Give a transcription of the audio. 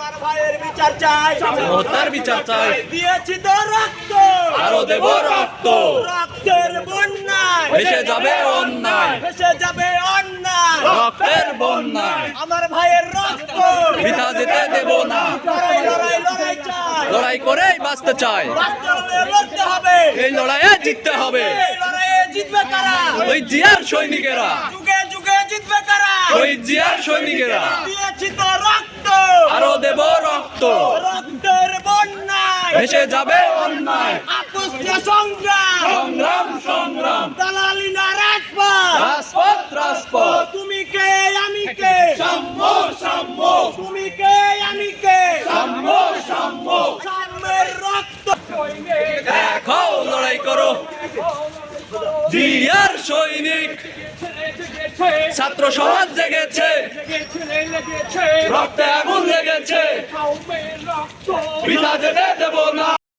আমার ভাইয়ের বিচার চাই। হত্যার বিচার চাই। দিয়েছি তো রক্ত। আরও দেব রক্ত। রক্তের বন্যায়। ভেসে যাবে অন্যায়। ভেসে যাবে অন্যায়। রক্তের বন্যায়। আমার ভাইয়ের রক্ত। বৃথা যেতে দেব না। লড়াই লড়াই লড়াই চাই। লড়াই করেই বাঁচতে চাই বাঁচতে হবে। এই লড়াইয়ে জিততে হবে। এই লড়াইয়ে জিতবে কারা? ওই জিয়ার সৈনিকেরা। যুগে যুগে জিতবে কারা? ওই জিয়ার সৈনিকেরা। দিয়েছি তো রক্ত। আরও ভেসে যাবে অন্যায়। সংগ্রাম। সংগ্রাম সংগ্রাম। দালালি না রাজপথ। রাজপথ রাজপথ। তুমি কে আমি কে? সাম্য সাম্য। তুমি কে আমি কে? সাম্য সাম্য। সাম্যের রক্ত। দেখো লড়াই করো। জিয়ার সৈনিক। ছাত্র সমাজ জেগেছে। রক্তে আগুন লেগেছে। বৃথা যেতে দেব না।